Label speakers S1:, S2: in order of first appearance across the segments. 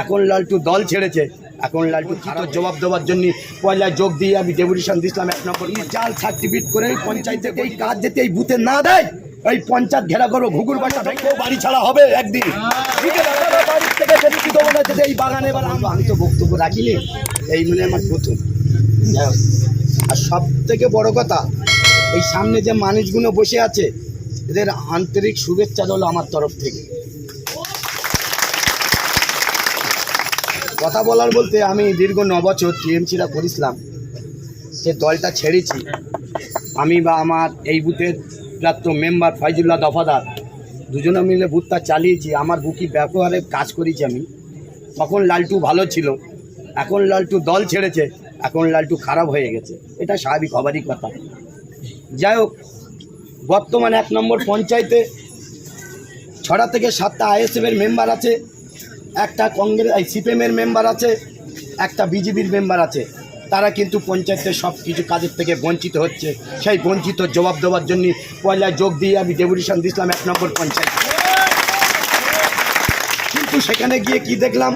S1: এখন লালটু দল ছেড়েছে। এখন লালটু খারাপ জবাব দেওয়ার জন্য পয়লায় যোগ দিয়ে আমি ডেপুটেশন দিছিলাম এক নম্বর জাল সার্টিফিকেট করে পঞ্চায়েতে এই কাজ যেতে এই বুথে না দেয় এই পঞ্চায়েত ঘেরা করো ঘুঘুর বাসা ভেঙে বাড়ি ছাড়া হবে একদিন। থেকে যেতে এই বাগানে এবার আমি আমি তো বক্তব্য রাখিনি। এই মানে আমার প্রথম। আর সব থেকে বড় কথা এই সামনে যে মানুষগুলো বসে আছে এদের আন্তরিক শুভেচ্ছা রইল আমার তরফ থেকে। কথা বলার বলতে আমি দীর্ঘ ন বছর টিএমসিরা করেছিলাম। সে দলটা ছেড়েছি। আমি বা আমার এই বুথের প্রাপ্ত মেম্বার ফয়জুল্লাহ দফাদার দুজনে মিলে বুথটা চালিয়েছি। আমার বুকি ব্যবহারে কাজ করেছি আমি। তখন লালটু ভালো ছিল। এখন লালটু দল ছেড়েছে। এখন লালটু খারাপ হয়ে গেছে। এটা স্বাভাবিক হবারই কথা। যাই হোক, বর্তমানে এক নম্বর পঞ্চায়েতে ছটা থেকে সাতটা আইএসএফের মেম্বার আছে। একটা কংগ্রেস সিপিএমের মেম্বার আছে, একটা বিজেপির মেম্বার আছে। তারা কিন্তু পঞ্চায়েতের সব কিছু কাজের থেকে বঞ্চিত হচ্ছে। সেই বঞ্চিত জবাব দেওয়ার জন্য পয়লায় যোগ দিয়ে আমি ডেপুটেশন দিয়েছিলাম এক নম্বর পঞ্চায়েত। কিন্তু সেখানে গিয়ে কি দেখলাম?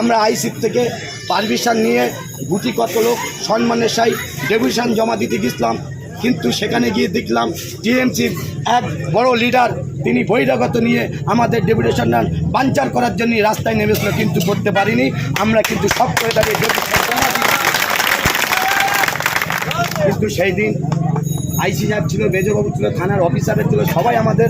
S1: আমরা আইসির থেকে পারমিশন নিয়ে গুটি কত লোক সম্মানের সাই ডেপুটেশন জমা দিতে গেছিলাম। কিন্তু সেখানে গিয়ে দেখলাম টিএমসির এক বড় লিডার, তিনি বহিরাগত নিয়ে আমাদের ডেপুটেশন বাঞ্চার করার জন্য রাস্তায় নেমেছিল, কিন্তু করতে পারিনি। আমরা কিন্তু সব করে কিন্তু সেই দিন আইসি সাহেব ছিল মেজবাবু ছিল, থানার অফিসারের ছিল, সবাই আমাদের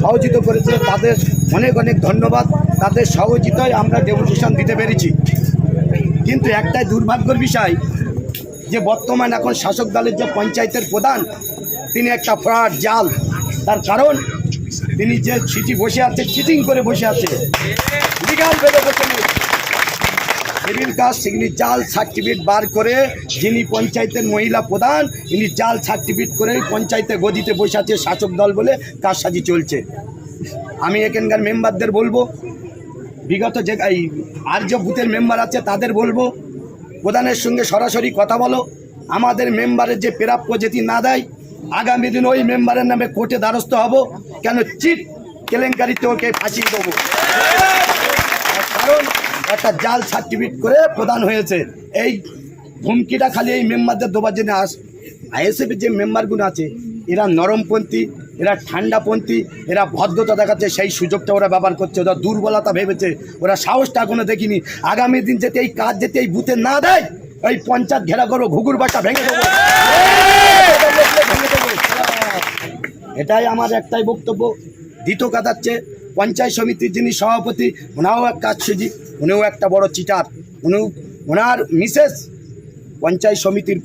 S1: সহযোগিতা করেছিল। তাদের অনেক অনেক ধন্যবাদ। তাদের সহযোগিতায় আমরা ডেপুটেশন দিতে পেরেছি। কিন্তু একটাই দুর্ভাগ্যের বিষয় যে বর্তমান এখন শাসক দলের যে পঞ্চায়েতের প্রধান, তিনি একটা ফ্রড, জাল। তার কারণ, তিনি যে সিটি বসে আছে চিটিং করে বসে আছে। লিগাল বেড়ে বসে সিভিল কাস্ট, তিনি জাল সার্টিফিকেট বার করে যিনি পঞ্চায়েতের মহিলা প্রধান ইনি জাল সার্টিফিকেট করে পঞ্চায়েতে গদিতে বসে আছে শাসক দল বলে কারসাজি চলছে। আমি এখানকার মেম্বারদের বলব, বিগত যে এই আর যে বুথের মেম্বার আছে, তাদের বলব প্রধানের সঙ্গে সরাসরি কথা বলো। আমাদের মেম্বারের যে প্রাপ্য যেটি না দেয়, আগামী দিন ওই মেম্বারের নামে কোর্টে দ্বারস্থ হব। কেন চিট কেলেঙ্কারিতে ওকে ফাঁসিয়ে দেবো? কারণ একটা জাল সার্টিফিকেট করে প্রদান হয়েছে। এই হুমকিটা খালি এই মেম্বারদের দেবার জন্য আস আইএসএফের যে মেম্বারগুলো আছে, এরা নরমপন্থী এরা ঠান্ডাপন্থী, এরা ভদ্রতা দেখাচ্ছে, সেই সুযোগটা ওরা ব্যবহার করছে, ওরা দুর্বলতা ভেবেছে, ওরা সাহসটা এখনও দেখিনি। আগামী দিন যেতে এই কাজ যেতে এই বুথে না দেয় এই পঞ্চায়েত ঘেরা করো, ঘুঘুর বাসা ভেঙে দেবো। এটাই আমার একটাই বক্তব্য। দ্বিতীয় কথা হচ্ছে, পঞ্চায়েত সমিতির যিনি সভাপতি, ওনাও এক কাজ সুজি উনিও একটা বড় চিটার। উনি ওনার মিসেস পঞ্চায়েত সমিতির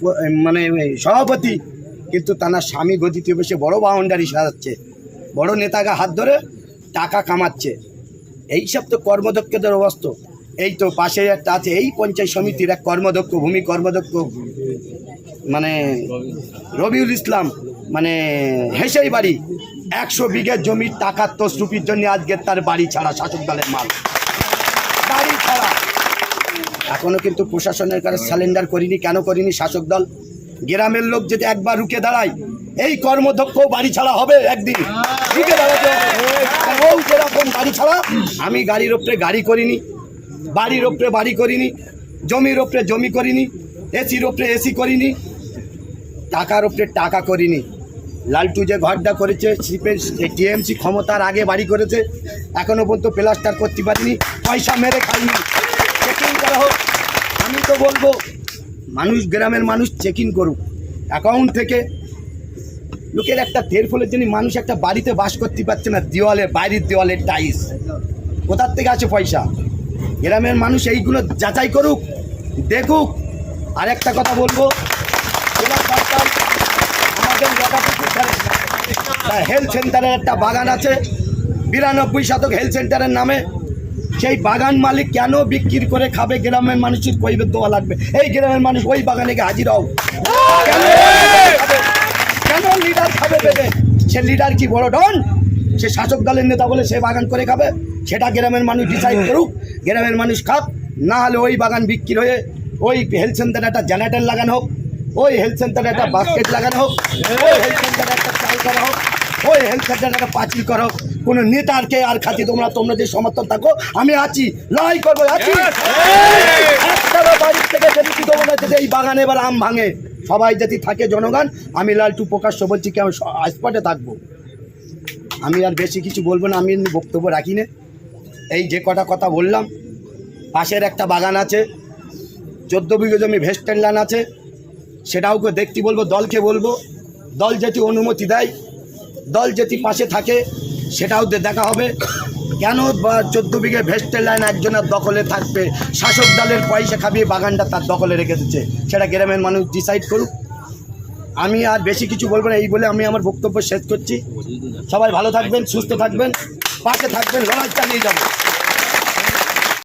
S1: মানে সভাপতি কিন্তু তার স্বামী গদিতে বসে বড় বাউন্ডারি সাজাচ্ছে। বড় নেতাকে হাত ধরে টাকা কামাচ্ছে। এইসব তো কর্মদক্ষদের অবস্থ। এই তো পাশে একটা আছে, এই পঞ্চায়েত সমিতির এক কর্মদক্ষ, ভূমি কর্মদক্ষ মানে রবিউল ইসলাম মানে হেসেই বাড়ি। একশো বিঘে জমির টাকার তসরুপির জন্য আজকে তার বাড়ি ছাড়া শাসক দলের মাল। বাড়ি ছাড়া। এখনও কিন্তু প্রশাসনের কাছে স্যালেন্ডার করিনি, কেন করিনি শাসক দল? গ্রামের লোক যদি একবার রুকে দাঁড়ায়, এই কর্মদক্ষ বাড়ি ছাড়া হবে একদিন। রুকে দাঁড়াতে হবে। বাড়ি ছাড়া, আমি গাড়ির ওপরে গাড়ি করিনি, বাড়ির ওপরে বাড়ি করিনি, জমির ওপরে জমি করিনি, এসির ওপরে এসি করিনি, টাকার ওপরে টাকা করিনি। লালটু যে ঘরটা করেছে, শিপের টিএমসি ক্ষমতার আগে বাড়ি করেছে, এখনও পর্যন্ত প্লাস্টার করতে পারিনি, পয়সা মেরে খাইনি। করা হোক, আমি তো বলব মানুষ, গ্রামের মানুষ চেক ইন করুক। অ্যাকাউন্ট থেকে লোকের একটা তের ফলের জন্য মানুষ একটা বাড়িতে বাস করতে পারছে না, দেওয়ালে, বাইরের দেওয়ালে টাইস কোথার থেকে আছে পয়সা? গ্রামের মানুষ এইগুলো যাচাই করুক, দেখুক। আর একটা কথা বলব হেলথ সেন্টারের একটা বাগান আছে, বিরানব্বই শতক হেলথ সেন্টারের নামে। সেই বাগান মালিক কেন বিক্রি করে খাবে? গ্রামের মানুষের কৈবের দেওয়া লাগবে। এই গ্রামের মানুষ ওই বাগানে গিয়ে হাজির হও। কেন লিডার খাবে? ভেবে সে লিডার কি বড় ডন সে শাসক দলের নেতা বলে সে বাগান করে খাবে? সেটা গ্রামের মানুষ ডিসাইড করুক। গ্রামের মানুষ খাক। না হলে ওই বাগান বিক্রি হয়ে ওই হেলথ সেন্টারে একটা জেনারেটর লাগানো হোক। ওই হেলথ সেন্টারে একটা বাস্কেট লাগানো হোক। ওই হেলথ সেন্টারে একটা চাল করা হোক। ওই হেলথ সেন্টারটাকে পাঁচিল করো। কোনো নেতারকে আর খাতি তোমরা তোমরা যে সমর্থন থাকো আমি আছি লড়াই করব আছি। একটারও বাড়ির থেকে যদি কি যদি এই বাগানে এবার আম ভাঙে। সবাই যদি থাকে জনগণ আমি লালটু প্রকাশ্য বলছি কি আমি স্পটে থাকব। আমি আর বেশি কিছু বলব না আমি বক্তব্য রাখি না। এই যে কটা কথা বললাম পাশের একটা বাগান আছে চোদ্দ বিঘে জমি ভেস্টেন ল্যান্ড আছে। সেটাও দেখতে বলব দলকে বলব। দল যেটি অনুমতি দেয় দল যেটি পাশে থাকে, সেটাও দেখা হবে। কেন বা চোদ্দ বিঘে ভেস্টের লাইন একজনের দখলে থাকবে? শাসক দলের পয়সা খাবিয়ে বাগানটা তার দখলে রেখে দিচ্ছে। সেটা গ্রামের মানুষ ডিসাইড করুক। আমি আর বেশি কিছু বলব না, এই বলে আমি আমার বক্তব্য শেষ করছি। সবাই ভালো থাকবেন, সুস্থ থাকবেন, পাশে থাকবেন লড়াই চালিয়ে যাবেন